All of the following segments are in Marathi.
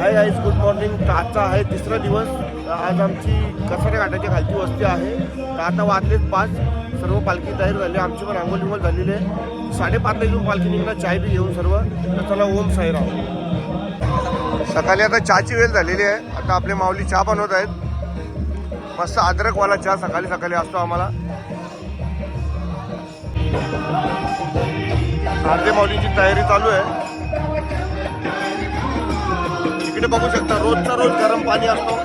हाय आईज गुड मॉर्निंग तर आजचा आहे तिसरा दिवस. आज आमची कसाऱ्या घाटाच्या खालची वस्ती आहे. तर आता वाजलेत पाच. सर्व पालखी तयार झाली. आमची पण आंघोळ विंगोल झालेली आहे. साडेपाचला येऊन पालखी निघणार. चाय बी घेऊन सर्व. तर चला ओम साईराव सकाळी आता चहाची वेळ झालेली आहे. आता आपले माऊली चहा बनवत आहेत. मस्त अद्रकवाला चहा सकाळी सकाळी असतो आम्हाला. आरती माऊलींची तयारी चालू आहे. तुम्ही बघू शकता रोजचा रोज गरम पाणी असतो.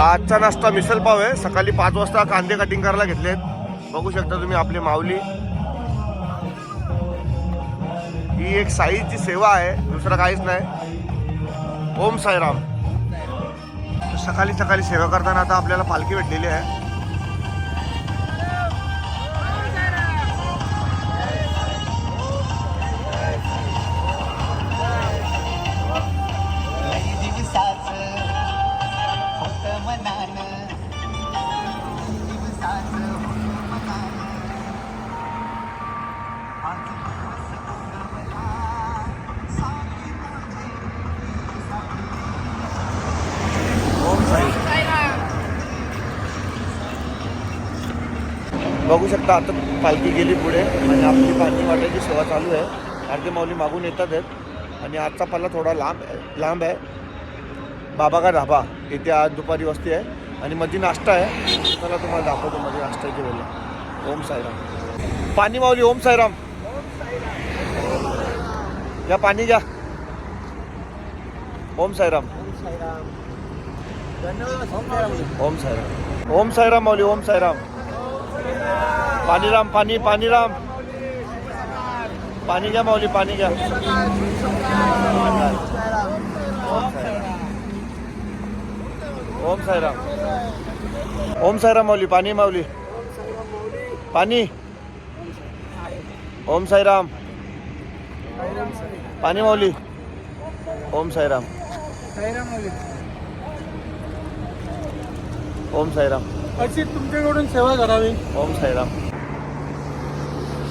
आजचा नाश्ता मिसल पाव आहे. सकाळी पाच वाजता कांदे कटिंग करायला घेतलेत. बघू शकता तुम्ही आपली माऊली. ही एक साईची सेवा आहे दुसरं काहीच नाही. ओम साईराम. सकाळी सकाळी सेवा करताना आता आपल्याला पालखी भेटलेली आहे. बघू शकता आता पालखी गेली पुढे. आणि आपली पालखी वाटायची सेवा चालू आहे. अर्धे माऊली मागून येतात आहेत. आणि आजचा पल्ला थोडा लांब लांब आहे. बाबा का ढाबा इथे आज दुपारी वस्ती आहे. आणि मध्ये नाश्ता आहे. चला तुम्हाला दाखवतो मध्ये नाश्त्याची वेळेला ओम साईराम. पाणी माऊली ओम साईराम. घ्या पाणी घ्या. ओम साईराम. ओम साईराम. ओम साईराम माऊली ओम साईराम. पाणीराम पाणी पाणीराम. पाणी घ्या माऊली पाणी घ्या. ओम साईराम. ओम साईराम माऊली पाणी माऊली. पाणी. ओम साईराम. पाणी माऊली. ओम साईराम. ओम साईराम. अशी तुमच्याकडून सेवा करावी ओम साईराम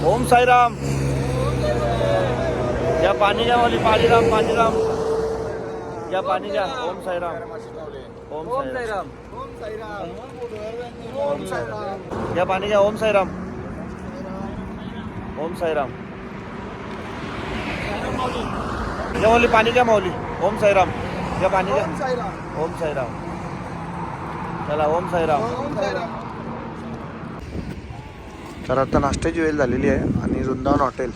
ओम साईराम घ्या पाणी घ्या माऊली पाणीराम पाणीराम घ्या पाणी घ्या ओम साईराम ओम साईराम ओम साईराम घ्या पाणी घ्या ओम साईराम ओम साईराम घ्या माऊली पाणी घ्या माऊली ओम साईराम घ्या पाणी घ्या ओम साईराम चला ओम साईराम. तर आता नाश्त्याची वेळ झालेली आहे आणि वृंदावन हॉटेल.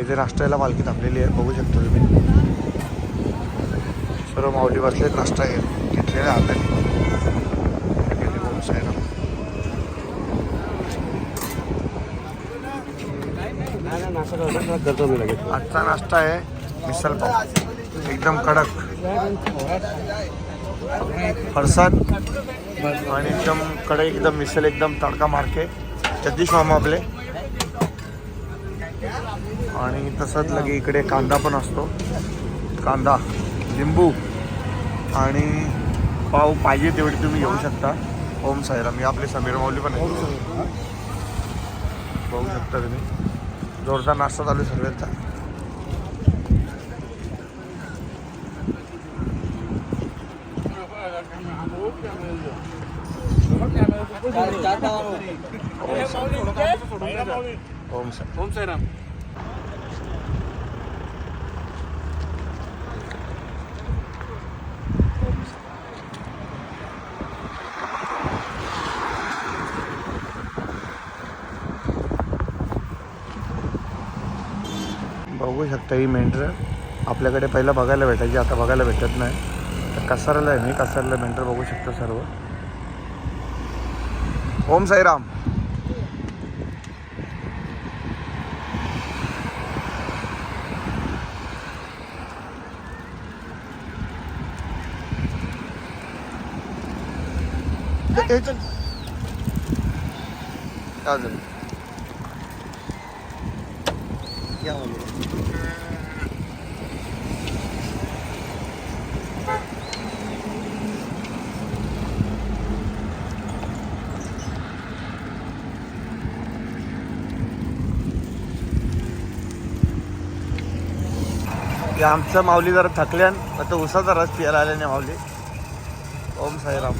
इथे नाश्त्याला मालकी थांबलेली आहे बघू शकता तुम्ही. सर्व माऊली बसलेत नाश्ता घेत घेतलेला हाताने ओम साईराम. आजचा नाश्ता आहे मिसल पाव. एकदम कडक. फरसाण आणि एकदम कढई एकदम मिसल एकदम तडका मारके. जगदीश मामा आपले. आणि तसंच लगे इकडे कांदा पण असतो. कांदा लिंबू आणि पाव पाहिजे तेवढी तुम्ही घेऊ शकता. ओम साईराम. मी आपले समीर माऊली पण बघू शकता तुम्ही. जोरदार नाश्ता चालू आहे ओम साई ओम साईराम बघू शकता ही मेंढरं आपल्याकडे पहिलं बघायला भेटायची आता बघायला भेटत नाही. कसारला आहे मी कसारला मेंढर बघू शकतो सर्व. ओम साईराम. झालं? या हे आमचं माऊली जरा थकल्यान आता उसाचा रस पियाला आले नाही माऊली. ओम साईराम.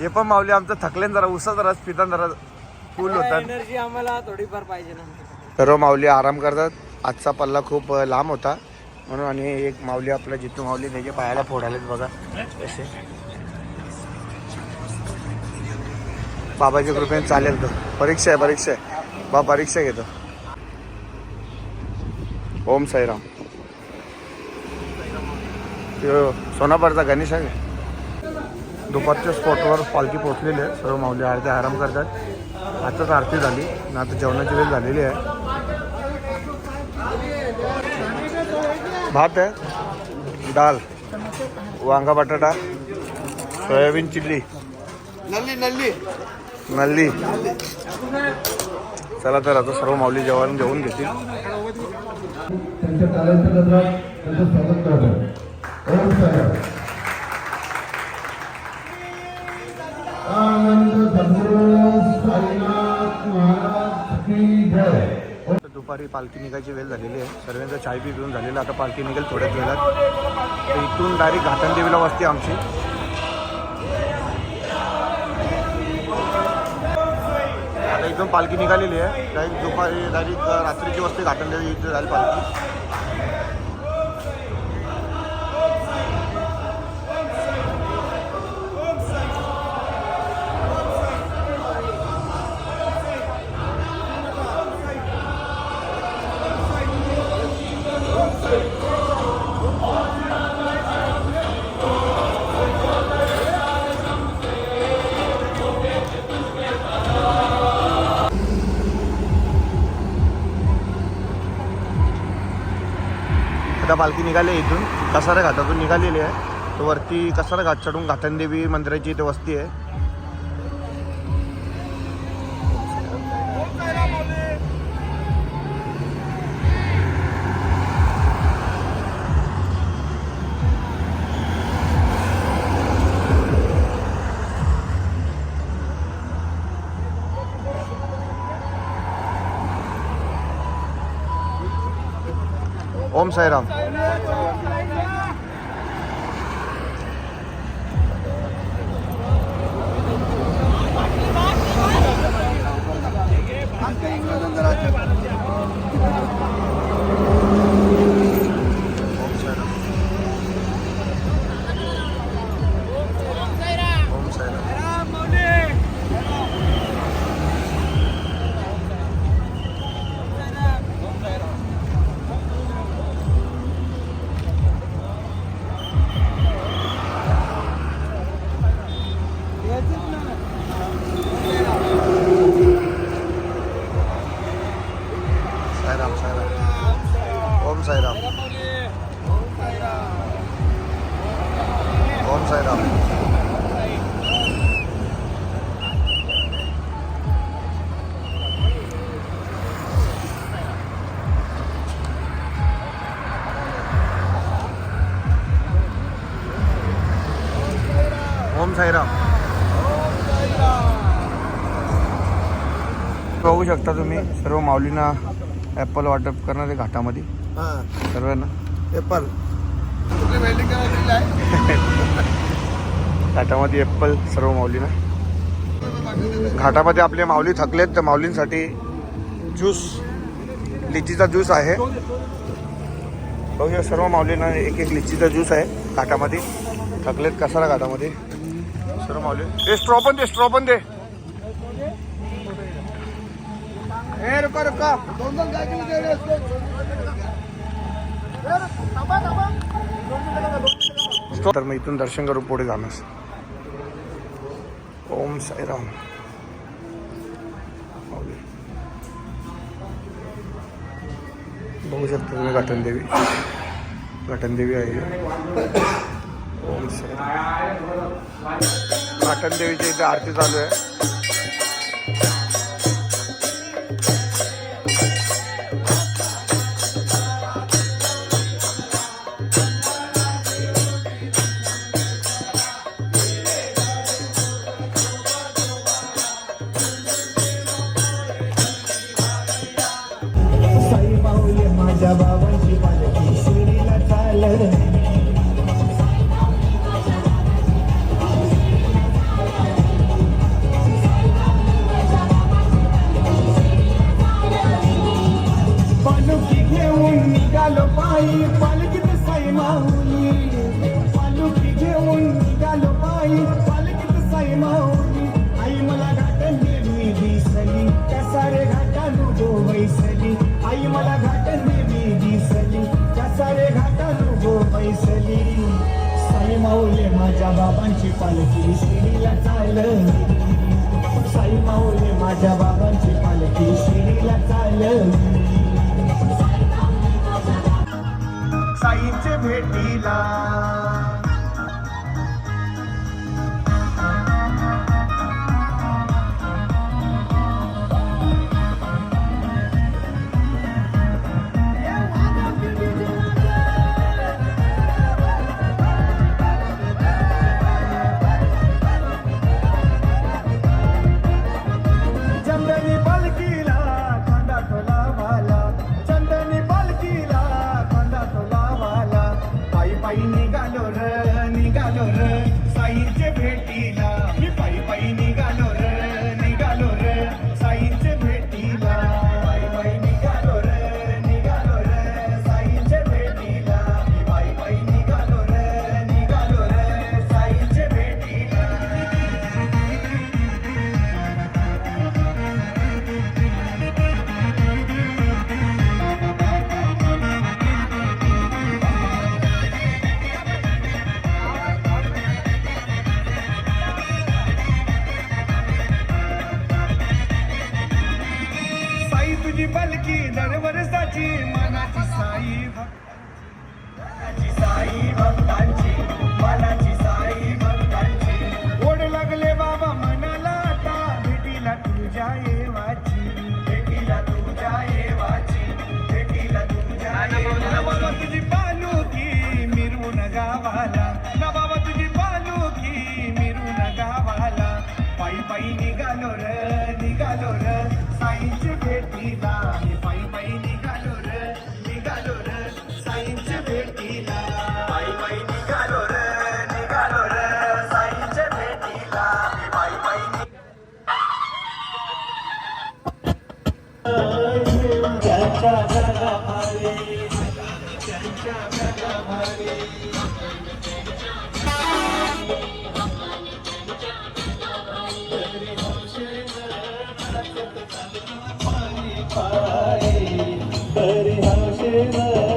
हे पण माऊली आमचं थकल्यान जरा उसाचा रस पिताना जरा फुल होतात. एनर्जी आम्हाला थोडीफार पाहिजे ना. सर्व माऊली आराम करतात. आजचा पल्ला खूप अ, लांब होता. म्हणून आणि एक माऊली आपला जितू माऊली त्याच्या पायाला फोडालेत बघा. कसे बाबाच्या कृपेने चालेल तो. परीक्षा आहे परीक्षा आहे. बा परीक्षा घेतो. ओम साईराम. त्यो सोनापरचा गणेश आहे. दुपारच्या स्पॉटवर पालखी पोचलेली आहे. सर्व माऊली अर्धे आराम करतात. आताच आरती झाली. आणि आता जेवणाची वेळ झालेली आहे. भात आहे डाळ वांगा बटाटा सोयाबीन चिल्ली. नल्ली नल्ली. नल्ली. चला तर आता सर्व माऊली जेवण जेवून घेतील. दुपारी पालखी निघायची वेळ झालेली आहे. सर्वांचा चाय बी पिऊन झालेला आता पालखी निघेल थोड्याच वेळात. तर इथून डायरेक्ट घाटनदेवीला वाजते आमची. आता इथून पालखी निघालेली आहे. डायरेक्ट दुपारी डायरेक्ट रात्रीची वाजते घाटनदेवी इथे झाली पालखी. आता पालखी निघाली आहे इथून. कसारा घाटातून निघालेली आहे. तो वरती कसारा घाट चढून घाटनदेवी मंदिराची इथे वस्ती आहे. ओम साईराम. ओम साईराम. बघू शकता तुम्ही सर्व माऊलींना ॲपल वाटप करणार आहे घाटामध्ये. सर्वांना. एप्पल घाटामध्ये ॲपल सर्व माऊलींना. घाटामध्ये आपले माऊली थकलेत तर माऊलींसाठी ज्यूस लिचीचा ज्यूस आहे. बघूया सर्व माऊलींना एक एक लिचीचा ज्यूस आहे घाटामध्ये. थकलेत कसारा घाटामध्ये? माऊली ए स्ट्रॉ पण दे स्ट्रॉ पण दे. ए रुका रुका. दोन दोन काय किलो जेवढे असते स्ट्रॉ तर मग इथून दर्शन करून पुढे जाणार. ओम साईराम. बघू शकता तुम्ही घाटनदेवी. घाटनदेवी आहे. ओम देवीची इथे आरती चालू आहे. साई माऊली आई मला घाटन देवी दिसली. त्या सारे घाटानु गोवैसली आई मला घाटन देवी दिसली. त्या सारे घाटानु गोवैसली साई माऊले माझ्या बाबांची पालखी शिडीला चालली. साई माऊले माझ्या बाबांची पालखी शिडीला चालली. साईच्या भेटीला निघालो त्यांच्या घरामध्ये त्यांच्या घरामध्ये तरी हरी नसताना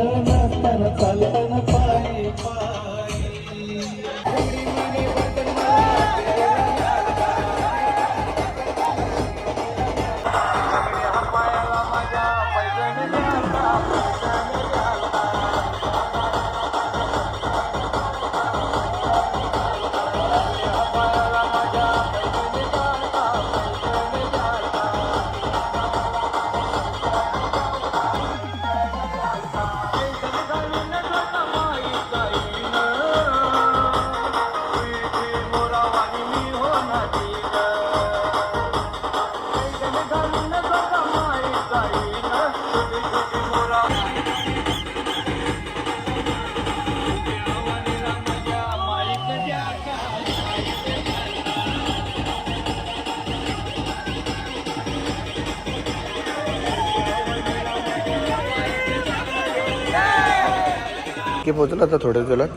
की पोचला आता थोड्या वेळात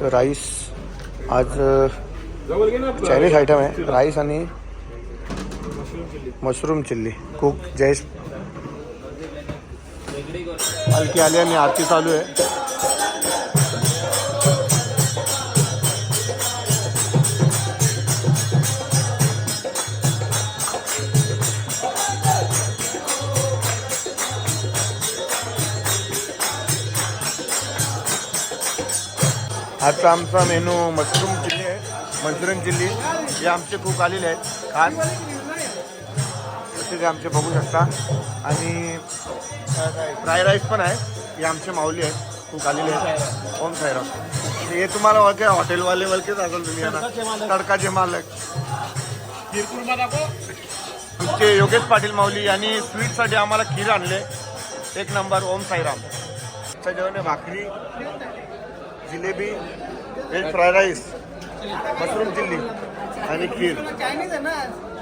तर राईस आज चायनीज आयटम आहे. राईस आणि मशरूम चिल्ली. कुक जयेश. पालखी आली आणि आरती चालू आहे. आजचा आमचा मेनू मशरूम चिल्ली आहे मंचुरियन चिल्ली. हे आमचे खूप आलेले आहेत खास. ते आमचे बघू शकता. आणि फ्राय राईस पण आहे हे आमचे माऊली आहेत खूप आलेले आहेत. ओम साईराम हे तुम्हाला ओळखे हॉटेलवाले वळखेच असेल तुम्ही यांना तडकाचे मालक. आमचे योगेश पाटील माऊली यांनी स्वीटसाठी आम्हाला खीर आणले. एक नंबर ओम साईराम. जेवण भाकरी. Jalebi veg fry rice mushroom chilli आणि खीर.